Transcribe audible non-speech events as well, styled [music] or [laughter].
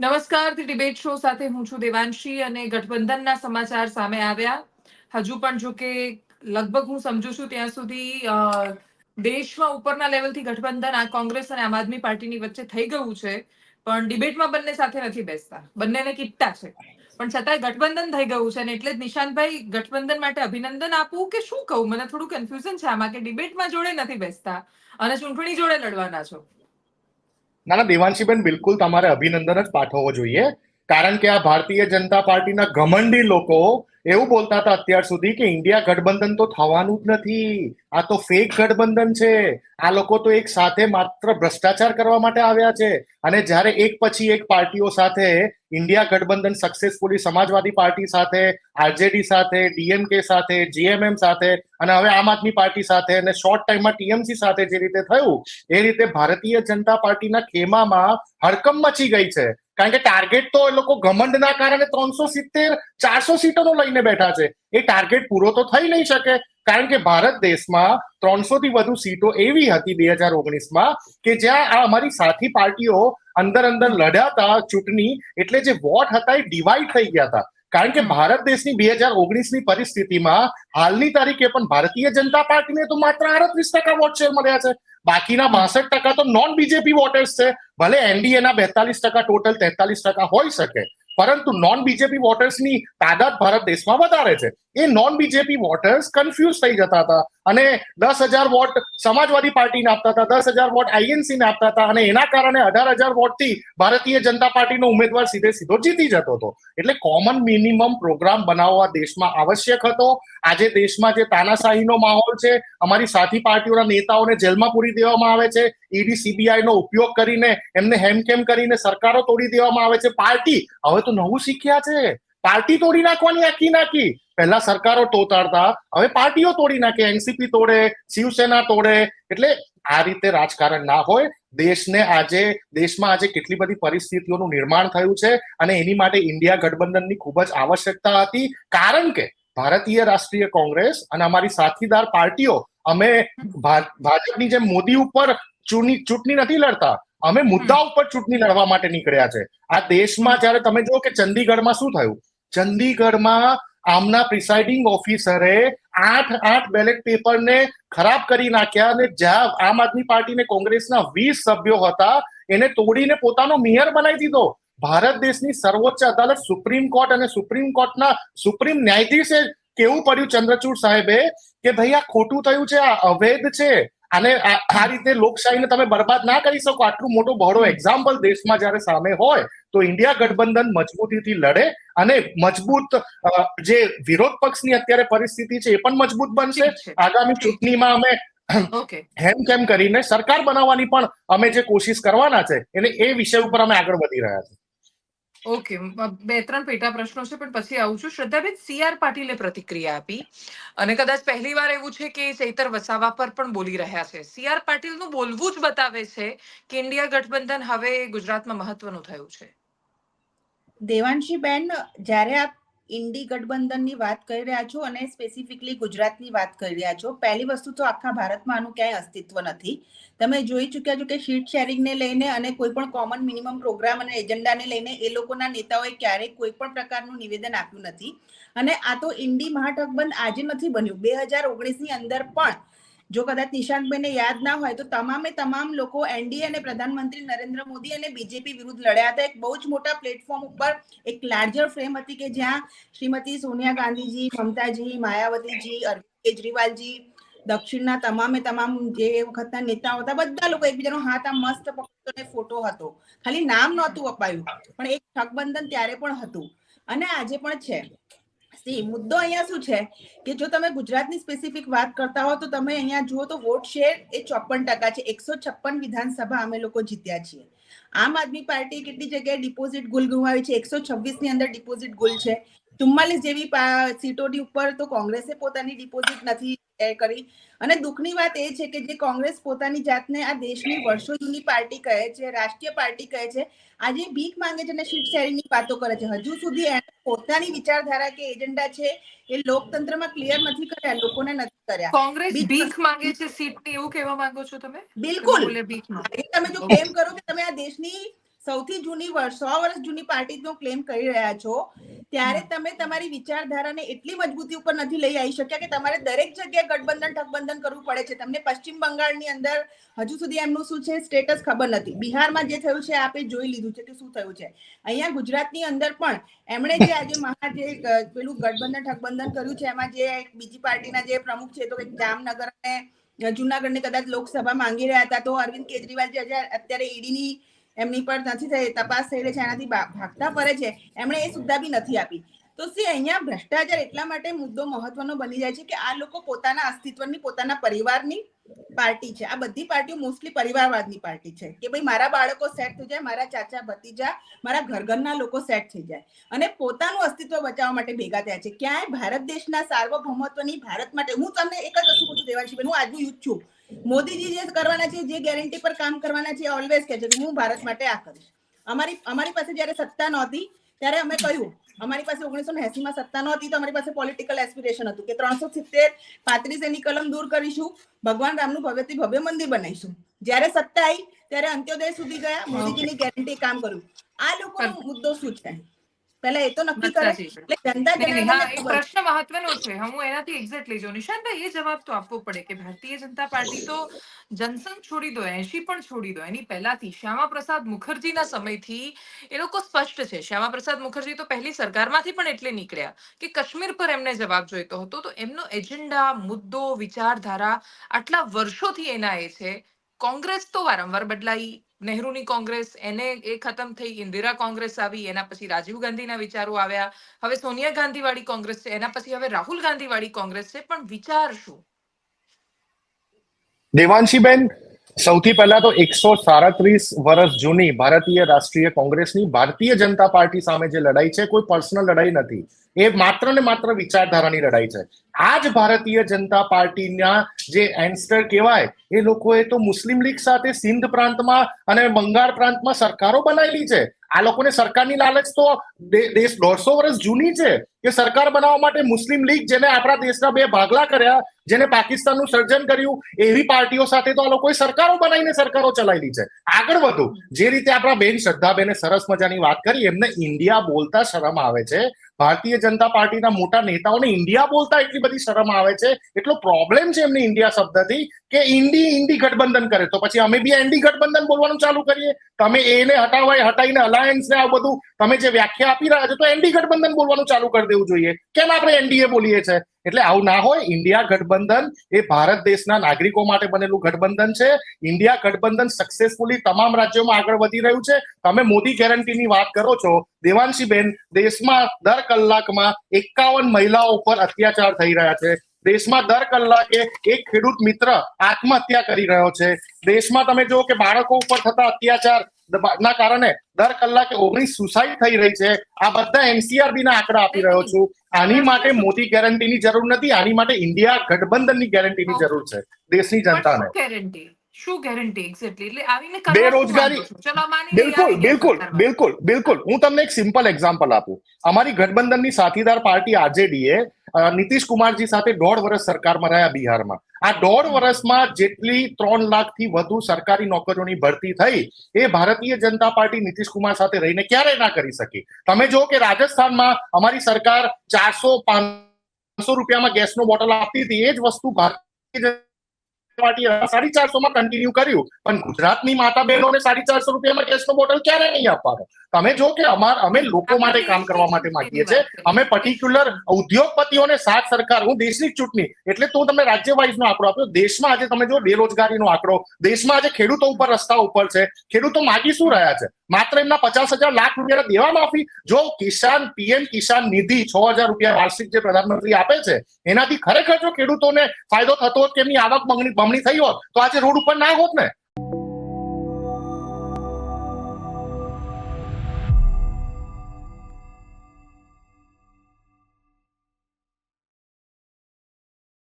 નમસ્કાર debate show સાથે હું છું દેવાંશી અને ગઠબંધનના સમાચાર સામે આવ્યા. હજુ પણ જો કે લગભગ હું સમજુ છું ત્યાં સુધી દેશમાં ઉપરના લેવલથી ગઠબંધન આ કોંગ્રેસ અને આમ આદમી પાર્ટીની વચ્ચે થઈ ગયું છે, પણ ડિબેટમાં બંને સાથે નથી બેસતા. બંનેને કિટ્ટા છે. પણ છતાંય ગઠબંધન થઈ ગયું છે અને એટલે જ નિશાંતભાઈ ગઠબંધન માટે અભિનંદન આપવું કે શું કહું? મને થોડું કન્ફ્યુઝન છે આમાં કે ડિબેટમાં જોડે નથી બેસતા અને ચૂંટણી જોડે લડવાના છો. ના ના દેવાંશીબેન બિલકુલ તમારે અભિનંદન જ પાઠવવો જોઈએ. કારણ કે આ ભારતીય જનતા પાર્ટીના ઘમંડી લોકો એવું બોલતા હતા અત્યાર સુધી કે ઇન્ડિયા ગઠબંધન તો થવાનું જ નથી. આ તો ફેક ગઠબંધન છે. આ લોકો તો એક સાથે માત્ર ભ્રષ્ટાચાર કરવા માટે આવ્યા છે. અને જ્યારે એક પછી એક પાર્ટીઓ સાથે ઇન્ડિયા ગઠબંધન સક્સેસફુલી સમાજવાદી પાર્ટી સાથે આરજેડી સાથે ડીએમકે સાથે જીએમએમ સાથે અને હવે આમ આદમી પાર્ટી સાથે અને શોર્ટ ટાઈમમાં ટીએમસી સાથે જે રીતે થયું, એ રીતે ભારતીય જનતા પાર્ટીના ખેમામાં હડકંપ મચી ગઈ છે. કારણ કે ટાર્ગેટ તો એ લોકો ઘમંડના કારણે ત્રણસો સિત્તેર ચારસો સીટોનો લઈને બેઠા છે. એ ટાર્ગેટ પૂરો તો થઈ નહીં શકે. કારણ કે ભારત દેશમાં ત્રણસો થી વધુ સીટો એવી હતી બે હજાર ઓગણીસમાં કે જ્યાં આ અમારી સાથી પાર્ટીઓ અંદર અંદર લડ્યા હતા ચૂંટણી એટલે જે વોટ હતા એ ડિવાઈડ થઈ ગયા હતા. કારણ કે ભારત દેશની બે હજાર ઓગણીસની પરિસ્થિતિમાં હાલની તારીખે પણ ભારતીય જનતા પાર્ટીને તો માત્ર આડત્રીસ ટકા વોટ શેર મળ્યા છે. બાકીના બાસઠ ટકા તો નોન બીજેપી વોટર્સ છે. ભલે એનડીએના બેતાલીસ ટકા ટોટલ તેતાલીસ ટકા હોઈ શકે, પરંતુ નોન બીજેપી વોટર્સની તાદાદ ભારત દેશમાં વધારે છે. એ નોન બીજેપી વોટર્સ કન્ફ્યુઝ થઈ જતા હતા અને દસ હજાર વોટ સમાજવાદી પાર્ટીને આપતા હતા, દસ હજાર વોટ આઈએનસીને આપતા હતા અને એના કારણે અઢાર હજાર વોટથી ભારતીય જનતા પાર્ટીનો ઉમેદવાર સીધે સીધો જીતી જતો હતો. એટલે કોમન મિનિમમ પ્રોગ્રામ બનાવવા દેશમાં આવશ્યક હતો. આજે દેશમાં જે તાનાશાહીનો માહોલ છે, અમારી સાથી પાર્ટીઓના નેતાઓને જેલમાં પૂરી દેવામાં આવે છે ઈડી સીબીઆઈ નો ઉપયોગ કરીને એમને હેમખેમ કરીને સરકારો તોડી દેવામાં આવે છે. પાર્ટી, હવે તો નવું શીખ્યા છે. પાર્ટી તોડી નાખવાની આખી નાખી. પહેલા સરકારો તોતાડતા, હવે પાર્ટીઓ તોડી નાખે. એનસીપી તોડે, શિવસેના તોડે. એટલે આ રીતે રાજકારણ ના હોય. દેશને આજે, દેશમાં આજે કેટલી બધી પરિસ્થિતિઓનું નિર્માણ થયું છે અને એની માટે ઇન્ડિયા ગઠબંધનની ખૂબ જ આવશ્યકતા હતી. કારણ કે ભારતીય રાષ્ટ્રીય કોંગ્રેસ અને અમારી સાથીદાર પાર્ટીઓ અમે ભાજપની જેમ મોદી ઉપર ચૂંટણી ચૂંટણી નથી લડતા. અમે મુદ્દા ઉપર ચૂંટણી લડવા માટે નીકળ્યા છે. આ દેશમાં જ્યારે તમે જુઓ કે ચંદીગઢમાં શું થયું? ચંદીગઢમાં આમના પ્રિસાઇડિંગ ઓફિસરે આઠ આઠ બેલેટ પેપરને ખરાબ કરી નાખ્યા અને જ્યાં આમ આદમી પાર્ટીને કોંગ્રેસના વીસ સભ્યો હતા, એને તોડીને પોતાનો મેયર બનાવી દીધો. ભારત દેશની સર્વોચ્ચ અદાલત સુપ્રીમ કોર્ટ અને સુપ્રીમ કોર્ટના સુપ્રીમ ન્યાયાધીશે કેવું પડ્યું ચંદ્રચૂડ સાહેબે કે ભાઈ આ ખોટું થયું છે આ અવૈધ છે? અને આ રીતે લોકશાહીને તમે બરબાદ ના કરી શકો. આટલું મોટું બહોળો એક્ઝામ્પલ દેશમાં જ્યારે સામે હોય તો ઇન્ડિયા ગઠબંધન મજબૂતીથી લડે અને મજબૂત જે વિરોધ પક્ષની અત્યારે પરિસ્થિતિ છે એ પણ મજબૂત બનશે. આગામી ચૂંટણીમાં અમે હેમ કેમ કરીને સરકાર બનાવવાની પણ અમે જે કોશિશ કરવાના છે એને એ વિષય ઉપર અમે આગળ વધી રહ્યા છે ઓકે બે ત્રણ પેટા પ્રશ્નો છે, પણ પછી આવું છું. શ્રદ્ધાબેન, સી આર પાટીલે પ્રતિક્રિયા આપી અને કદાચ પહેલી વાર એવું છે કે ચૈતર વસાવા પર પણ બોલી રહ્યા છે. સી આર પાટીલનું બોલવું જ બતાવે છે કે ઇન્ડિયા ગઠબંધન હવે ગુજરાતમાં મહત્વનું થયું છે. દેવાંશી બેન જ્યારે આપ ઇન્ડી ગઠબંધનની વાત કરી રહ્યા છો અને સ્પેસિફિકલી ગુજરાતની વાત કરી રહ્યા છો. પહેલી વસ્તુ તો આખા ભારતમાં આનું ક્યાંય અસ્તિત્વ નથી. તમે જોઈ ચૂક્યા છો કે શીટ શેરિંગને લઈને અને કોઈ પણ કોમન મિનિમમ પ્રોગ્રામ અને એજન્ડાને લઈને એ લોકોના નેતાઓએ ક્યારેય કોઈ પણ પ્રકારનું નિવેદન આપ્યું નથી. અને આ તો ઇન્ડી મહાઠકબંધ આજે નથી બન્યું. બે હજાર ઓગણીસની અંદર પણ જો કદાચ નિશાંતભાઈને યાદ ના હોય તો તમામે તમામ લોકો એનડીએ અને પ્રધાનમંત્રી નરેન્દ્ર મોદી અને બીજેપી વિરુદ્ધ લડ્યા હતા. એક બહુ જ મોટા પ્લેટફોર્મ ઉપર એક લાર્જર ફ્રેમ હતી કે જ્યાં શ્રીમતી સોનિયા ગાંધીજી, મમતાજી, માયાવતીજી, અરવિંદ કેજરીવાલજી, દક્ષિણના તમામે તમામ જે વખતના નેતાઓ હતા, બધા લોકો એકબીજાનો હાથ આ મસ્ત પકડતો ફોટો હતો. ખાલી નામ નહોતું અપાયું, પણ એક ઠગબંધન ત્યારે પણ હતું. અને આજે પણ છે. સી, મુદ્દો અહીંયા શું છે? કે જો તમે ગુજરાતની સ્પેસિફિક વાત કરતા હો, તો તમે અહીંયા જુઓ તો વોટ શેર એ ચોપન ટકા છે. એકસો છપ્પન વિધાનસભા અમે લોકો જીત્યા છીએ. આમ આદમી પાર્ટી કેટલી જગ્યાએ ડિપોઝિટ ગુલ ગુમાવી છે? એકસો છવ્વીસની અંદર ડિપોઝિટ ગુલ છે. ચુમ્માલીસ જેવી સીટોની ઉપર તો કોંગ્રેસે પોતાની ડિપોઝિટ નથી એ કરી. અને દુઃખની વાત એ છે કે જે કોંગ્રેસ પોતાની જાતને આ દેશની વર્ષો જૂની પાર્ટી કહે છે રાષ્ટ્રીય પાર્ટી કહે છે આજે ભીખ માંગે છે અને શીટ શેરિંગની વાતો કરે છે. હજુ સુધી એને પોતાની વિચારધારા કે એજન્ડા છે એ લોકતંત્રમાં ક્લિયર નથી કર્યા લોકોને નથી કર્યા. કોંગ્રેસ ભીખ માંગે છે. સીટની એવું કહેવા માંગો છો તમે? બિલકુલ. તમે જો કેમ કરો કે તમે આ દેશની સૌથી જૂની વર્ષ સો વર્ષ જૂની પાર્ટીનો ક્લેમ કરી રહ્યા છો ત્યારે તમે તમારી વિચારધારાને એટલી મજબૂતી ઉપર નથી લઈ આવી શક્યા કે તમારે દરેક જગ્યાએ ગઠબંધન ઠગબંધન કરવું પડે છે. તમને પશ્ચિમ બંગાળની અંદર હજુ સુધી એમનું શું છે? સ્ટેટસ ખબર નથી. બિહારમાં જે થયું છે આપે જોઈ લીધું છે કે શું થયું છે. અહીંયા ગુજરાતની અંદર પણ એમણે જે આજે [laughs] મહા જે પેલું ગઠબંધન ઠગબંધન કર્યું છે એમાં જે બીજી પાર્ટીના જે પ્રમુખ છે તો એક જામનગર અને જુનાગઢની કદાચ લોકસભા માંગી રહ્યા હતા તો અરવિંદ કેજરીવાલ જે અત્યારે ઈડીની એમની પર નથી થઈ તપાસ થઈ રહી છે, એનાથી ભાગતા ફરે છે. એમણે એ સુદ્ધા બી નથી આપી. તો સી, અહીંયા ભ્રષ્ટાચાર એટલા માટે મુદ્દો મહત્વનો બની જાય છે કે આ લોકો પોતાના અસ્તિત્વની, પોતાના પરિવારની પાર્ટી છે. આ બધી પાર્ટીઓ મોસ્ટલી પરિવારવાદની પાર્ટી છે. કે ભાઈ મારા બાળકો સેટ થઈ જાય, મારા ચાચા ભતીજા મારા ઘર ઘરના લોકો સેટ થઈ જાય. અને પોતાનું અસ્તિત્વ બચાવવા માટે ભેગા થયા છે. ક્યાંય ભારત દેશના સાર્વભૌમત્વની ભારત માટે હું તમને એક જ વસ્તુ પૂછું દેવાંશીબેન હું આજનું યુથ છું. મોદીજી જે કરવાના છે જે ગેરંટી પર કામ કરવાના છે ઓલવેઝ કહે છે કે હું ભારત માટે આ કરીશ. અમારી અમારી પાસે જયારે સત્તા નહોતી ત્યારે અમે કહ્યું અમારી પાસે ઓગણીસો ને એસી માં સત્તા નહોતી તો અમારી પાસે પોલિટિકલ એસ્પિરેશન હતું કે ત્રણસો સિત્તેર પાંત્રીસ એની કલમ દૂર કરીશું ભગવાન રામનું ભવ્યથી ભવ્ય મંદિર બનાવીશું. જ્યારે સત્તા આવી ત્યારે અંત્યોદય સુધી ગયા મોદીજીની ગેરંટી કામ કર્યું. આ લોકોનો મુદ્દો શું છે? પહેલા એ તો નક્કી કરે એટલે જનતા પ્રશ્ન મહત્વનો છે. હું એનાથી એક્ઝેક્ટલી જો નિશાનભાઈ એ જવાબ તો આપવો પડે કે ભારતીય જનતા પાર્ટી તો જનસંઘ છોડી દો એસી પણ છોડી દો. એની પહેલાથી શ્યામા પ્રસાદ મુખર્જીના સમયથી એ લોકો સ્પષ્ટ છે. શ્યામા પ્રસાદ મુખર્જી તો પહેલી સરકારમાંથી પણ એટલે નીકળ્યા કે કાશ્મીર પર એમને જવાબ જોઈતો હતો. તો એમનો એજન્ડા મુદ્દો વિચારધારા આટલા વર્ષોથી એના એ છે. કોંગ્રેસ તો વારંવાર બદલાઈ નહેરુની કોંગ્રેસ, એને એ ખતમ થઈ, ઇન્દિરા કોંગ્રેસ આવી, એના પછી રાજીવ ગાંધીના વિચારો આવ્યા. હવે સોનિયા ગાંધી વાળી કોંગ્રેસ છે, એના પછી હવે રાહુલ ગાંધી વાળી કોંગ્રેસ છે, પણ વિચાર શું? દેવાંશીબેન સૌથી પહેલા તો એકસો સાડત્રીસ વર્ષ જૂની ભારતીય રાષ્ટ્રીય કોંગ્રેસની ભારતીય જનતા પાર્ટી સામે જે લડાઈ છે, કોઈ પર્સનલ લડાઈ નથી. એ માત્ર ને માત્ર વિચારધારાની લડાઈ છે. આ જ ભારતીય જનતા પાર્ટીના જે એન્સ્ટર કહેવાય, એ લોકોએ તો મુસ્લિમ લીગ સાથે સિંધ પ્રાંતમાં અને બંગાળ પ્રાંતમાં સરકારો બનાવેલી છે. આ લોકોને સરકારની લાલચ તો દેશ દોઢસો વર્ષ જૂની છે કે સરકાર બનાવવા માટે મુસ્લિમ લીગ જેને આપણા દેશના બે ભાગલા કર્યા, જેને પાકિસ્તાનનું સર્જન કર્યું, એવી પાર્ટીઓ સાથે તો આ લોકોએ સરકારો બનાવીને સરકારો ચલાવેલી છે. આગળ વધુ. જે રીતે આપણા બેન શ્રદ્ધાબેને સરસ મજાની વાત કરી, એમને ઇન્ડિયા બોલતા શરમ આવે છે. ભારતીય જનતા પાર્ટીના મોટા નેતાઓને ઇન્ડિયા બોલતા એટલી બધી શરમ આવે છે. એટલો પ્રોબ્લેમ છે એમને ઇન્ડિયા શબ્દથી કે ઇન્ડી ઇન્ડી ગઠબંધન કરે. તો પછી અમે બી એન્ડી ગઠબંધન બોલવાનું ચાલુ કરીએ. તમે એને હટાવાય, હટાઈને અલાયન્સ ને આ બધું તમે જે વ્યાખ્યા આપી રહ્યા છો, તો એનડી ગઠબંધન બોલવાનું ચાલુ કરી દેવું જોઈએ. કેમ આપણે એનડીએ બોલીએ છે? એટલે આવું ના હોય. ઇન્ડિયા ગઠબંધન એ ભારત દેશના નાગરિકો માટે બનેલું ગઠબંધન છે. ઇન્ડિયા ગઠબંધન સક્સેસફુલી તમામ રાજ્યોમાં આગળ વધી રહ્યું છે. તમે મોદી ગેરંટીની વાત કરો છો. દેવાંશીબેન, દેશમાં દર કલાકમાં એકાવન મહિલાઓ ઉપર અત્યાચાર થઈ રહ્યા છે. દેશમાં દર કલાકે એક ખેડૂત મિત્ર આત્મહત્યા કરી રહ્યો છે. દેશમાં તમે જુઓ કે બાળકો ઉપર થતા અત્યાચાર દબા- ના કારણે દર કલાકે ઓગણીસ સુસાઇડ થઈ રહી છે. આ બધા એનસીઆરબી ના આંકડા આપી રહ્યો છું. આની માટે મોટી ગેરંટીની જરૂર નથી. આની માટે ઇન્ડિયા ગઠબંધનની ગેરંટીની જરૂર છે. દેશની જનતાને. ગેરંટી શું ગેરંટી એક્ઝેક્ટલી એટલે આવીને બેરોજગારી- બિલકુલ બિલકુલ બિલકુલ બિલકુલ. હું તમને એક સિમ્પલ એક્ઝામ્પલ આપું. અમારી ગઠબંધનની સાથીદાર પાર્ટી આરજેડીએ નીતિશ કુમારજી સાથે દોઢ વર્ષ સરકારમાં રહ્યા બિહારમાં. આ દોઢ વર્ષમાં જેટલી ત્રણ લાખથી વધુ સરકારી નોકરીઓની ભરતી થઈ એ ભારતીય જનતા પાર્ટી નીતિશ કુમાર સાથે રહીને ક્યારેય ના કરી શકી? તમે જો કે રાજસ્થાનમાં અમારી સરકાર ચારસો પાંચસો રૂપિયામાં ગેસનો બોટલ આપતી હતી એ જ વસ્તુ ભારતીય પાર્ટીએ સાડી ચારસો માં કન્ટિન્યુ કર્યું. પણ ગુજરાતની માતા બહેનોને સાડી ચારસો રૂપિયામાં ગેસનો બોટલ ક્યારે નહીં આપવાનો? તમે જો કે અમાર અમે લોકો માટે કામ કરવા માટે માંગીએ છીએ. અમે પર્ટિક્યુલર ઉદ્યોગપતિઓને સાથ સરકાર હું દેશની ચૂંટણી એટલે તો તમે રાજ્ય વાઇઝ નો આંકડો આપ્યો. દેશમાં આજે તમે જો બેરોજગારીનો આંકડો દેશમાં આજે ખેડૂતો ઉપર રસ્તા ઉપર છે. ખેડૂતો માગી શું રહ્યા છે? માત્ર એમના પચાસ હજાર લાખ રૂપિયા દેવા માફી. જો કિસાન પીએમ કિસાન નિધિ છ હજાર રૂપિયા વાર્ષિક જે પ્રધાનમંત્રી આપે છે એનાથી ખરેખર જો ખેડૂતોને ફાયદો થતો હોત કે એમની આવક બમણી થઈ હોત તો આજે રોડ ઉપર ના હોત ને.